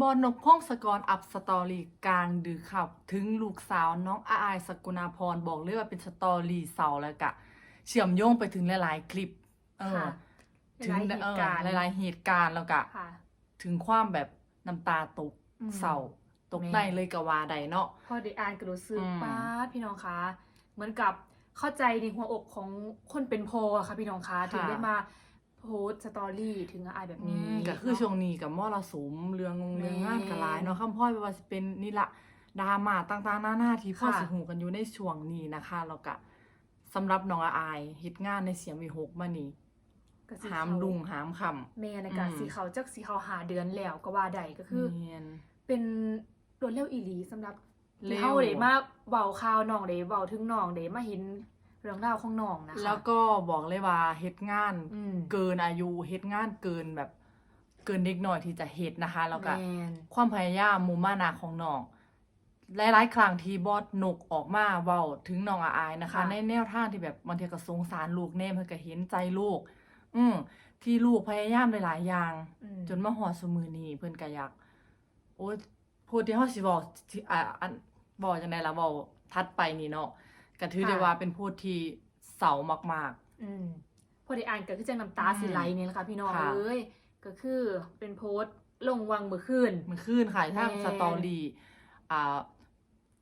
บอลนกพงศกรอัพสตอรี่กลางดึกครับ ถึงลูกสาวน้องอาอายสกุณาพรบอกเลยว่าเป็นสตอรี่เสาแล้วกะ เชื่อมโยงไปถึงหลายๆ คลิป เออค่ะถึงหลายๆเหตุการณ์ เออหลายๆเหตุการณ์แล้วกะ ค่ะ ถึงความแบบน้ำตาตกอืม เศร้าตกแม่ในเลยกะว่าใดเนาะ พอได้อ่านก็รู้สึกอืม ป้าดพี่น้องคะเหมือนกับเข้าใจในหัวอกของคนเป็นโพอะค่ะพี่น้องคะถึงได้มาโพสต์สตอรี่ถึงอายแบบอืนี้มก็คือเนาะช่วงนี้กับมรสุมเรื่องแม่เรื่องงานกะหลายเนาะคำพ่อยว่าสิเป็นนี่ละดราม่าต่างๆหน้าหน้าที่พ่อค่ะสิหูกันอยู่ในช่วงนี้นะคะแล้วก็สำหรับน้องอาอายเฮ็ดงานในเสียงวิหกมานี่ก็สิหามเขาลุงหามคำแม่ในการอืมสีเขาจักสีเขาหาเดือนแล้วก็ว่าใดก็คือเนียนเป็นรวดเร็วอีหลีสำหรับเร็วที่เฮาเด้มาเว้าข่าวน้องเด้เว้าถึงน้องเด้มาเห็น เรื่องราวของน้องนะคะแล้วก็บอกเลยว่าเฮ็ดงานอืมเกินอายุเฮ็ดงานเกินแบบ เกินเด็กหน่อยที่จะเฮ็ดนะคะ แล้วก็แม่นความพยายามมุมานะของน้องหลายๆครั้งที่บอสนกออกมาเว้าถึงน้องอาอายนะคะค่ะในแนวทางที่แบบบางทีก็สงสารลูกแน่เพิ่นก็เห็นใจลูก อืมที่ลูกพยายามหลายๆอย่างอืมจนมาฮอดซุมือนี้เพิ่นก็อยากโอ้ยพูดที่เฮาสิบอกที่อ่าอันบอกจังได๋ล่ะเว้าทัดไปนี่เนาะ ก็ถือได้ค่ะว่าเป็นพูดที่เศร้ามาก อืมพอได้อ่านก็คือจังน้ำตาอืมสิไหลเนี่ยแหละค่ะพี่น้องค่ะ เอ้ยก็คือเป็นโพสต์ลงวังเมื่อคืน ๆมื้อคืนค่ะทางแม่สตอรี่อ่า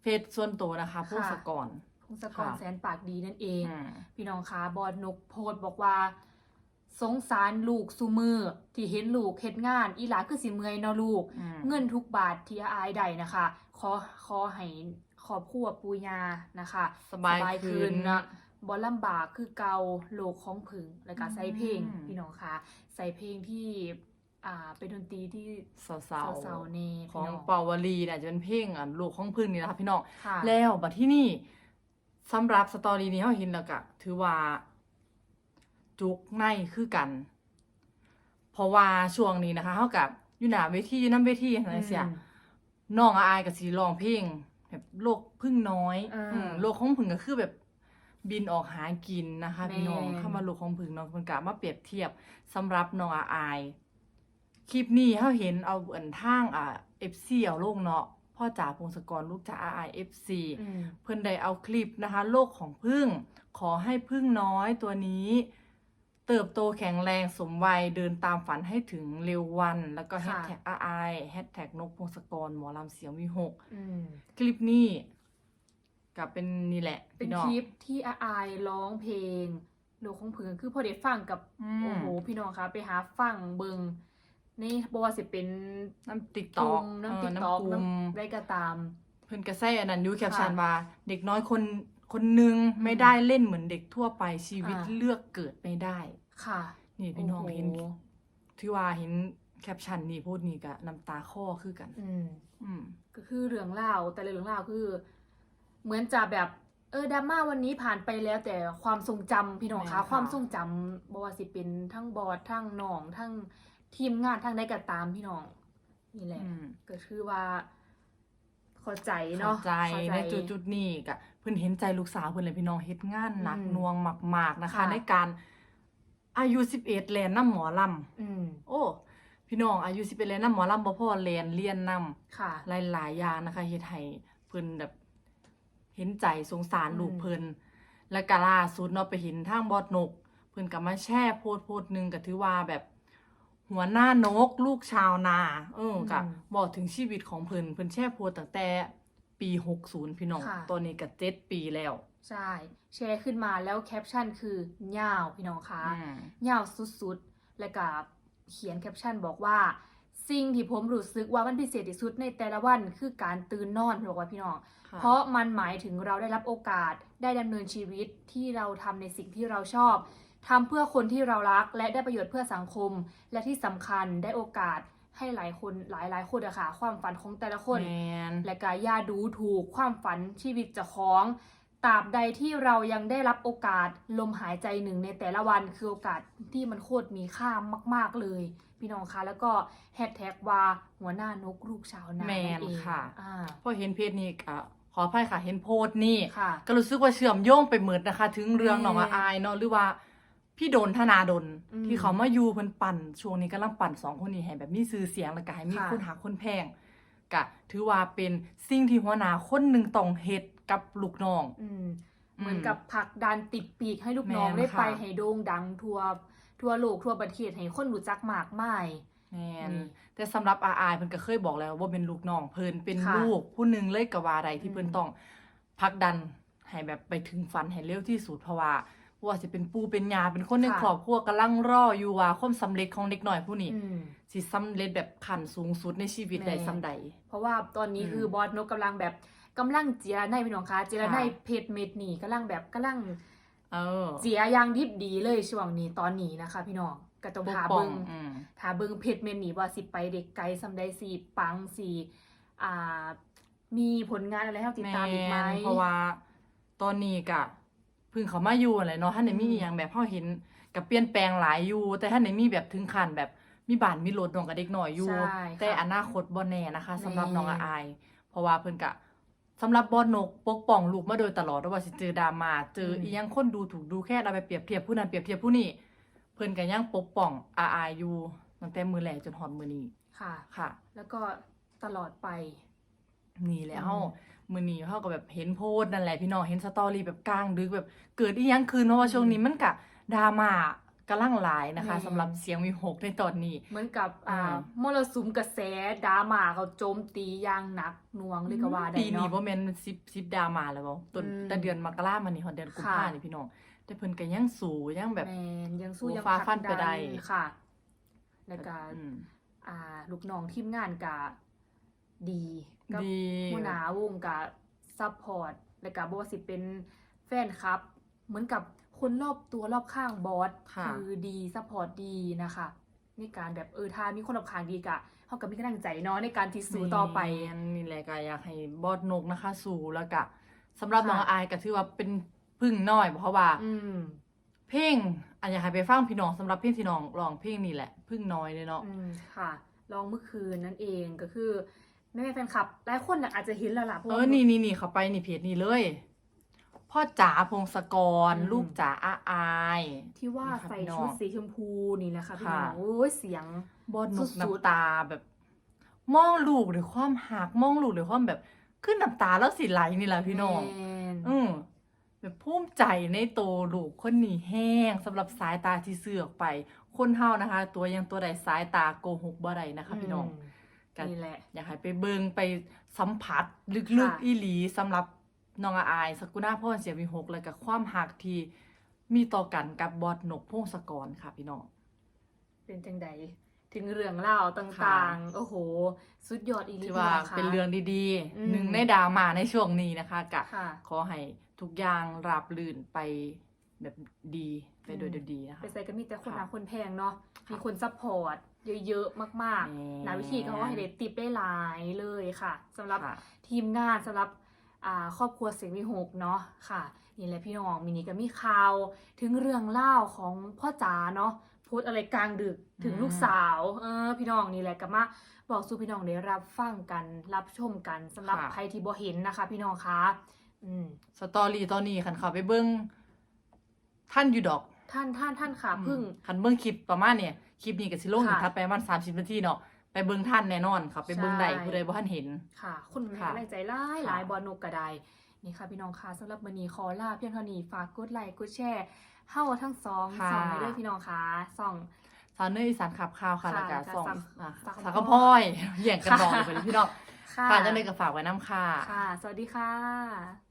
เฟซส่วนตัวนะคะพงศกร พงศกรค่ะ แสนปากดีนั่นเอง อืม พี่น้องคะบอดนกโพสต์บอกว่า สงสารลูกซูมือที่เห็นลูกเฮ็ดงาน อีหลาคือสิเมื่อยเนาะลูก อืม เงินทุกบาทที่อายใดนะคะ ขอขอให้ ขอบครัวปูยานะคะสบายคืนนะบ่ลำบากคือเกาโลกของผึ่งแล้วก็ใส่เพลงอืมพี่น้องคะใส่เพลงที่อ่าเป็นดนตรีที่สาวเศร้าๆเน่ๆขพี่องน้องเปาวลีเนี่ยจะเป็นเพลงอะลูกของพึ่งนี่นะคะพี่น้องค่ะแล้วบัดที่นี่สำหรับสตอรี่นี้เฮาเห็นแล้วก็ถือว่า จุกในคือกัน เพราะว่าช่วงนี้นะคะเฮากับอยู่หน้าเวทีอยู่นํเวทีอะไรเสียอืมน้องอายกับสีร้องเพลง แบบโลกพึ่งน้อยอ่าอืมโลกของพึ่งก็คือแบบบินออกหากินนะคะแม่พี่น้องเข้ามาโลกของพึ่งเนาะมันกะมาเปรียบเทียบสำหรับน้องอาอาย คลิปนี้เขาเห็นเอาอันทางอ่า FC เอาลงเนาะพ่อจ๋าพงศกรลูกจ๋าอาอาย FC อืมเพิ่นได้เอาคลิปนะคะ โลกของพึ่งขอให้พึ่งน้อยตัวนี้ เติบโตแข็งแรงสมวัยเดินตามฝันให้ถึงเร็ววัน แล้วก็แฮชค่ะ แท็กอาไอแฮชแท็กนกพงศกรหมอลำเสียงวิหกอืมคลิปนี้กับเป็นนี่แหละเป็นพี่น้อง คลิปที่อาอายร้องเพลงโลกของผึ่งคือพอได้ฟังกับอืโอ้มโหพี่น้องคะไปหาฟังเบิงนี่บว่าสิเป็นน้ำติ๊กกตอกลุ่มน้ำติ๊กต็อกน้ำกลุ่มน้ำได้ก็ตาม เพิ่นกระแซ่อันนั้นอยูแคปชั่นค่ะ ว่า เด็กน้อยคน คนหนึ่งไม่ได้เล่นเหมือนเด็กทั่วไปชีวิตอ่า เลือกเกิดไม่ได้ ค่ะ นี่พี่น้องโโเห็นที่ว่าเห็นแคปชั่นนี่พูดนี่กะน้ำตาข้อคือกัน อืม อืม ก็คือเรื่องเล่าวแต่ละเรื่องเล่าวคือ เหมือนจะแบบ เออดราม่าวันนี้ผ่านไปแล้วแต่ความทรงจำพี่น้องแม่นคะค่ะ ความทรงจำบว่าสิเป็นทั้งบอดทั้งน้องทั้งทีมงานทั้งได้ก็ตามพี่น้อง นี่แหละอืมก็คือว่าเข้าใจเข้าเนาะใจเข้าในจุดจุดๆนี้กะ เพิ่นเห็นใจลูกสาวเพิ่นเลยพี่น้องเฮ็ดงานหนักอืมหน่วงมาก ๆนะคะ ค่ะ ในการอายุ11แลนน้ำหมอลำอืมโอ้พี่น้องอายุ11แลนน้ำหมอลำบ่พอแลนเรียนนำค่ะ หลายๆอย่างนะคะเฮ็ดให้เพิ่นแบบ เห็นใจสงสารลูกอืมเพิ่นและก็ล่าสุดเนาะไปเห็นทางบอดนก เพิ่นก็มาแชร์โพสต์โพสต์หนึงก็ถือว่าแบบ หัวหน้านก ลูกชาวนา เออก็บอกถึงชีวิตของเพิ่นเพิ่นแชร์โพสต์ตั้งแต่ ปี60พี่น้อง ค่ะตอนนี้ก็7ปีแล้วใช่แชร์ขึ้นมาแล้วแคปชั่นคือยาวพี่น้องคะ อืมยาวสุดๆ และกับเขียนแคปชั่นบอกว่า สิ่งที่ผมรู้สึกว่ามันพิเศษที่สุดในแต่ละวันคือการตื่นนอนบอกว่าพี่น้อง ค่ะเพราะมันหมายถึงเราได้รับโอกาสได้ดำเนินชีวิตที่เราทำในสิ่งที่เราชอบทำเพื่อคนที่เรารักและได้ประโยชน์เพื่อสังคม และที่สำคัญได้โอกาส ให้หลายคนหลายหลายๆคนอะค่ะ ความฝันของแต่ละคนแมนและกายาดูถูกความฝันชีวิตเจะของตราบใดที่เรายังได้รับโอกาสลมหายใจหนึ่งในแต่ละวันคือโอกาสที่มันโคตรมีค่ามาก ๆเลย พี่น้องคะแล้วก็แฮชแท็กว่าหัวหน้านกลูกชาวนาแมนนั่นเองค่ะอ่าพอเห็นเพจนี้ก็ขออภัยค่ะเห็นโพสต์นี่ค่ะก็รู้สึกว่าเชื่อมโยงไปเหมือนนะคะ ถึงเรื่องแม่น้องอาอายเนาะหรือว่า พี่โดนธนาดลอืมที่เขามาอยู่เพิ่นปั่นช่วงนี้กำลังปั่นสองคนนี้ให้แบบมีชื่อเสียงแล้วก็ให้มีค่ะ คนหาคนแพงก็ถือว่าเป็นสิ่งที่หัวหน้าคนหนึงต้องเฮ็ดกับลูกน้อง อืม เหมือนกับผลักดันติดปีกให้ลูกน้องแม่นได้ไปค่ะให้โด่งดังทั่วทั่วโลกทั่วประเทศให้คนรู้จักมากมาย แม่นนี่แต่สำหรับอาอายเพิ่นก็เคยบอกแล้วว่าเป็นลูกน้องเพิ่นเป็นค่ะลูกผู้หนึงเลยก็ว่าใดที่อืมเพิ่นต้องผลักดันให้แบบไปถึงฝันให้เร็วที่สุดเพราะว่าบ่ ว่าสิเป็นปู่เป็นย่าเป็นคนในครอบครัวกำลังรออยู่ว่าความสำเร็จของเด็กน้อยผู้นี้อืมสิสำเร็จแบบขั้นสูงสุดในชีวิตแม่ได้สำใด เพราะว่าตอนนี้อืมคือบอสนกกำลังแบบกำลังเจียในพี่น้องคะเจียในค่ะเพจเม็ดนี่กำลังแบบกำลังเออเจียอยางดิบดีเลยช่วงนี้ตอนนี้นะคะ พี่น้องก็ต้องปกหาป้อเบิงงอืมหาเบิงเพจเม็ดนี่ว่าสิไปเด็กไกลสำใดสีปังสีอ่ามีผลงานอะไรให้เราติดตามอีกไหมแนเพราะว่าตอนนี้ก็เพิ่งเขามาอยู่อะไรเนาะท่านได้มีอืมอหย่างแบบเฮาเห็นกับเปลี่ยนแปลงหลายอยู่ แต่ท่านได้มีแบบถึงขั้นแบบมีบ้านมีรถน้องกับเด็กน้อยอยู่ ใช่ค่ะแต่อนาคตบ่แน่นะคะสำหรับแม่น้องอาอาย เพราะว่าเพิ่นก็สำหรับบอสนกปกป้องลูกมาโดยตลอดว่าสิเจอดราม่าเจออีหยังคนดูถูกดูแค่เอาไปเปรียบเทียบผู้นั้นเปรียบเทียบผู้นี้เพิ่นก็ยังปกป้องอาอายอยู่ตั้งแต่มือแรกจนฮอดมื้อนี้ค่ะ ค่ะ แล้วก็ตลอดไป นี่แหละอืมเฮามื้อนี้เฮาก็แบบเห็นโพสต์นั่นแหละพี่น้องเห็นสตอรี่แบบกลางดึกแบบเกิดอีหยังขึ้นเพราะว่าช่วงนี้มันก็ดราม่ากำลังหลายนะคะสำหรับเสียงวิหกในตอนนี้ เหมือนกับอ่าอ่ามรสุมกระแสดราม่าเขาโจมตีอย่างหนักหน่วงเลยก็ว่าได้ปีนี้เนาะบ่แม่น10 10ดราม่าแล้วบ่ต้นอืมแต่เดือนมกรามานี่ฮอดเดือนกุมภาค่ะนี่พี่น้องแต่เพิ่นก็ยังสู้ยังแบบแมนยังสู้สู้ยังฟ้าผลักฟันไปได้ค่ะ แล้วก็อืมอ่าลูกน้องทีมงานกะ ดีกับดีผู้หนาวงกะซัพพอร์ตแล้วก็บ่ว่าสิเป็นแฟนคลับ เหมือนกับคนรอบตัวรอบข้างบอสค่ะคือดีซัพพอร์ตดีนะคะในการแบบเออถ้ามีคนรอบข้างดีกะเขาก็มีกำลังใจเนาะในการที่สู้ต่อไปแม่นนี่แหละก็อยากให้บอสนกนะคะ สู้แล้วก็สำหรับค่ะ น้องอายก็ถือว่าเป็นพึ่งน้อยเพราะว่า อืมเพลงอันอยากให้ไปฟังพี่น้องสำหรับเพลงที่น้องร้องเพลงนี่แหละ พึ่งน้อยเลยเนาะ อืมค่ะ ลองเมื่อคืนนั่นเองก็คือ แม่แม่ๆแฟนคลับ หลายคนน่ะอาจจะเห็นแล้วล่ะเพราะเอว่า อ นี่นี่นี่เขาไปนี่เพจนี่เลย พ่อจ๋าพงศกร อืม ลูกจ๋าอาอาย ที่ว่านี่ค่ะใส่พี่น้องชุดสีชมพูนี่แหละค่ะพี่น้ค่ะองโอ้ยเสียง บอสนกสุดๆ น้ำตาแบบ มองลูกด้วยความหักมองลูกด้วยความแบบขึ้นน้ำตาแล้วสิไหลนี่แหละพี่น้อง แม่นอืมแบบภูมิใจในโตวลูกคนนี้แห้งสำหรับสายตาที่เสือออกไป คนเฮานะคะ ตัวยังตัวใดสายตาโกหกบ่ได้นะคะ พี่น้อง ม กันนี่แหละ อยากให้ไปเบิงไปสัมผัสลึกค่ะๆอีหลีสำหรับน้องอาอายสกุณาพรเสียวิหกและกับความหักที่มีต่อกันกับบอดนกพงศกรค่ะพี่น้อง เป็นจังใดถึงเรื่องเล่าวต่างๆ โอ้โห สุดยอดอีหลีที่ว่าค่ะ เป็นเรื่องดีอืม ๆหนึ่งในดราม่าในช่วงนี้นะคะกะ ค่ะ ขอให้ทุกอย่างราบลื่นไปแบบดีไปโดยอืม ดีนะคะ ไปใส่ก็มีแต่คนค่ะหาคนแพงเนาะ ค่ะ มีคนซัพพอร์ต เยอะๆมากแม่ๆนาวิธีเขาก็ให้เด็ดติปได้หลายเลยค่ะสำหรับค่ะ ทีมงานสำหรับอ่าครอบครัวเสียงวิหกเนาะค่ะนี่แหละพี่น้องมินิก็มีข่าวถึงเรื่องเล่าวของพ่อจ๋าเนาะโพสต์อะไรกลางดึกถึงอืม ลูกสาวเออพี่น้องนี่แหละก็มาบอกสู่พี่น้องได้รับฟังกันรับชมกันสำหรับใครที่บ่เห็นนะคะ พี่น้องคะอืม สตอรี่ตอนนี้คันเขาไปเบิ้งท่านอยู่ดอก ท่านท่านท่านค่ะเพึ่งคันเบิ้งคลิปประมาณเนี่ยคลิปนี้ก็สิลงอยู่ค่ะทัดไปประมาณ30นาทีเนาะไปเบิ้งท่านแน่นอนค่ะไปเบิ้งใช่ได้ผู้ใดบ่ทันเห็นค่ะ คุณแม่ค่ะกำลังใจหลายหค่ะลายบอลนกกระไดนี่ค่ะพี่น้องค่ะสำหรับวันนี้ขอลาเพียงเท่านี้ฝากกดไลค์กดแชร์เฮ้าทั้งสองค่ะสองไปด้วยพี่น้องค่ะสองสาวเนยอีสานขับข่าวค่ะค่ะแล้วก็แล้วก็สองสามอะสามสาวกระพ้อยแย่งกันบอกค่ะไปเลยพี่น้องค่ะค่ะจังเลยก็ฝากไว้น้ำค่ะค่ะ สวัสดีค่ะ